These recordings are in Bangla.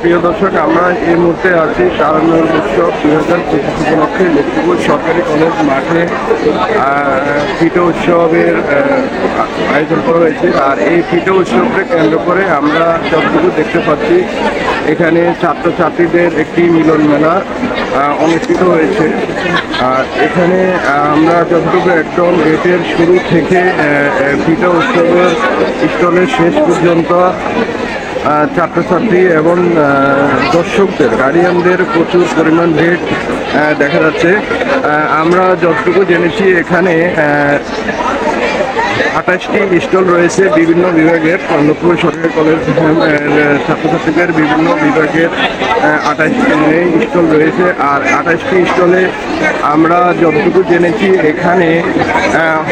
প্রিয় দর্শক, আমরা এই মুহূর্তে আছি তারান্নর উৎসব দুই হাজার পঁচিশ উপলক্ষে লক্ষ্মীপুর সরকারি কলেজ মাঠে ফিটো উৎসবের আয়োজন করা হয়েছে। আর এই ফিটো উৎসবকে কেন্দ্র করে আমরা যতটুকু দেখতে পাচ্ছি, এখানে ছাত্রছাত্রীদের একটি মিলন মেলা অনুষ্ঠিত হয়েছে। আর এখানে আমরা যতটুকু একদম গেটের শুরু থেকে ফিটো উৎসবের স্টলের শেষ পর্যন্ত ছাত্রছাত্রী এবং দর্শকদের গার্ডিয়ানদের প্রচুর পরিমাণ ভিড় দেখা যাচ্ছে। আমরা যতটুকু জেনেছি এখানে আঠাশটি স্টল রয়েছে বিভিন্ন বিভাগের লক্ষ্মীপুর সরকারি কলেজ ছাত্রছাত্রীদের বিভিন্ন বিভাগের আঠাশটি স্টল রয়েছে। আর আঠাশটি স্টলে আমরা যতটুকু জেনেছি, এখানে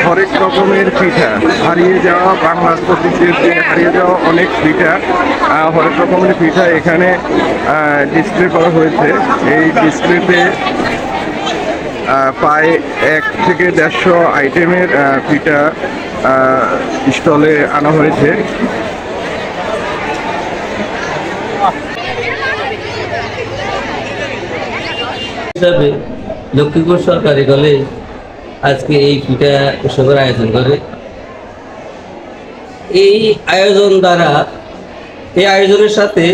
হরেক রকমের পিঠা। হারিয়ে যাওয়া বাংলার প্রতীকের হারিয়ে যাওয়া অনেক পিঠা হরেক রকমের পিঠা এখানে ডিসপ্লে করা হয়েছে। এই ডিসপ্লেতে প্রায় এক থেকে দেড়শো আইটেমের পিঠা স্টলে আনা হয়েছে। হিসাবে লক্ষ্মীপুর সরকারি কলেজ আজকে এই পিঠা উৎসবের আয়োজন করে। এই আয়োজন দ্বারা, এই আয়োজনের সাথে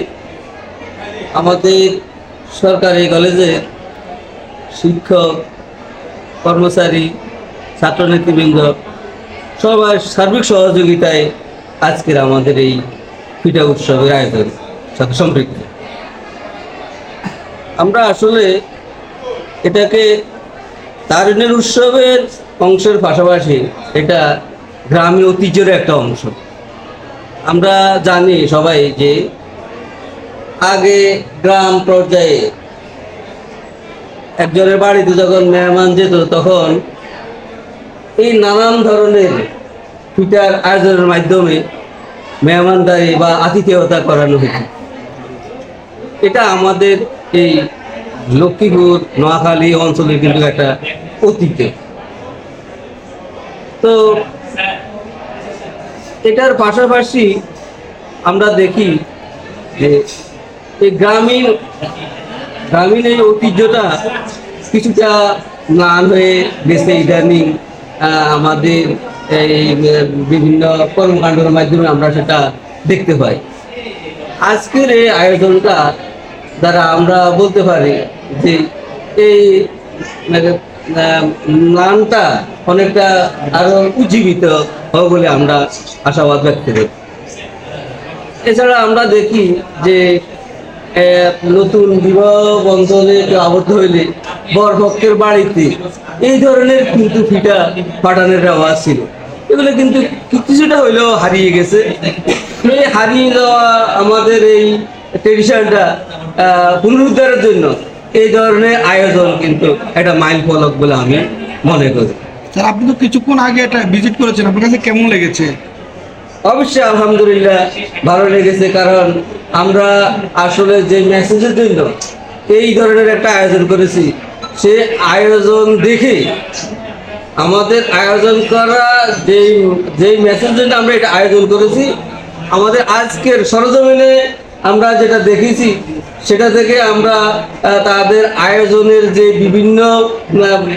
আমাদের সরকারি কলেজের শিক্ষক কর্মচারী ছাত্রনেতৃবৃন্দ সবার সার্বিক সহযোগিতায় আজকের আমাদের এই পিঠা উৎসবের আয়োজন সাথে সম্পৃক্ত। আমরা আসলে এটাকে তারুণ্যের উৎসবের অংশের পাশাপাশি এটা গ্রামীণ ঐতিহ্যের একটা অংশ। আমরা জানি সবাই যে আগে গ্রাম পর্যায়ে একজনের বাড়িতে যখন মেহমান যেত, তখন এই নানান ধরনের পিঠার আয়োজনের মাধ্যমে মেহমানদারি বা আতিথেয়তা করানো হতো। এটা আমাদের এই লক্ষ্মীপুর, নোয়াখালী অঞ্চলে কিন্তু একটা অতীত। তো এটার পাশাপাশি আমরা দেখি যে এই গ্রামীণ গ্রামীণ এই ঐতিহ্যটা কিছুটা ম্লান হয়ে গেছে ইদানিং আমাদের এই বিভিন্ন কর্মকাণ্ডের মাধ্যমে আমরা সেটা দেখতে পাই। আজকের এই আয়োজনটা দ্বারা আমরা বলতে পারি যে এই ম্লানটা অনেকটা আরও উজ্জীবিত হবে বলে আমরা আশাবাদ ব্যক্ত করি। এছাড়া আমরা দেখি যে নতুন বিবাহ বন্ধনে আবদ্ধ হইলে বরপক্ষের বাড়িতে এই ধরনের কিন্তু ফিটা পাঠানোর রেওয়াজ ছিল। এগুলো কিন্তু কিছুটা হইলেও হারিয়ে গেছে। এই হারিয়ে যাওয়া আমাদের এই ট্রেডিশনটা পুনরুদ্ধারের জন্য এই ধরনের আয়োজন কিন্তু একটা মাইল ফলক বলে আমি মনে করি। স্যার, আপনি তো কিছুক্ষণ আগে এটা ভিজিট করেছেন। আপনার কাছে কেমন লেগেছে? অবশ্যই আলহামদুলিল্লাহ ভালো লেগেছে, কারণ আমরা আসলে যে মেসেজের জন্য এই ধরনের একটা আয়োজন করেছি, সে আয়োজন দেখে আমাদের আয়োজন করা যেই যেই মেসেজের জন্য আমরা এটা আয়োজন করেছি, আমাদের আজকের সরজমিনে আমরা যেটা দেখেছি, সেটা থেকে আমরা তাদের আয়োজনের যে বিভিন্ন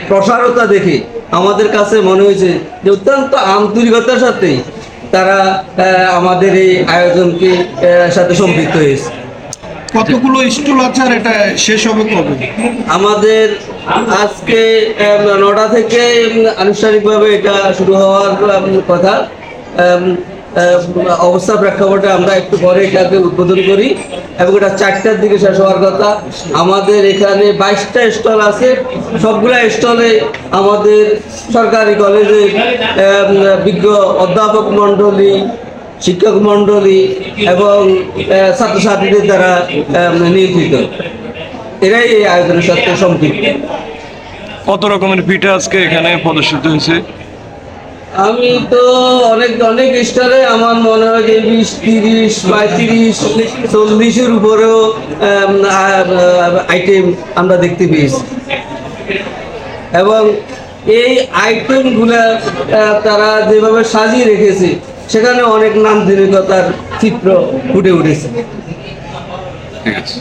প্রসারতা দেখে আমাদের কাছে মনে হয়েছে যে অত্যন্ত আন্তরিকতার সাথে তারা আমাদের এই আয়োজনকে সাথে সম্পৃক্ত হয়েছে। কতগুলো স্টল আছে আর এটা শেষ হবে কবে? আমাদের আজকে নটা থেকে আনুষ্ঠানিকভাবে এটা শুরু হওয়ার কথা। অবস্থা প্রেক্ষাপটে আমরা একটু পরে এটাকে উদ্বোধন করি এবং এটা চারটার দিকে শেষ হওয়ার কথা। আমাদের এখানে বাইশটা স্টল আছে, সবগুলা স্টলে আমাদের সরকারি কলেজের বিজ্ঞ অধ্যাপক মণ্ডলী, শিক্ষক মণ্ডলী এবং ছাত্রছাত্রীদের দ্বারা নিয়োজিত। এরাই এই আয়োজনের সাথে সম্পৃক্ত কত রকমের পিঠা আজকে এখানে প্রদর্শিত হয়েছে? আমি তো অনেক অনেক স্টারে আমার মনে হয় যে বিশ, তিরিশ, পঁয়ত্রিশ, চল্লিশের উপরেও আইটেম আমরা দেখতে পেয়েছি। এবং এই আইটেমগুলো তারা যেভাবে সাজিয়ে রেখেছে, সেখানে অনেক নান্দনিকতার চিত্র ফুটে উঠেছে। ঠিক আছে।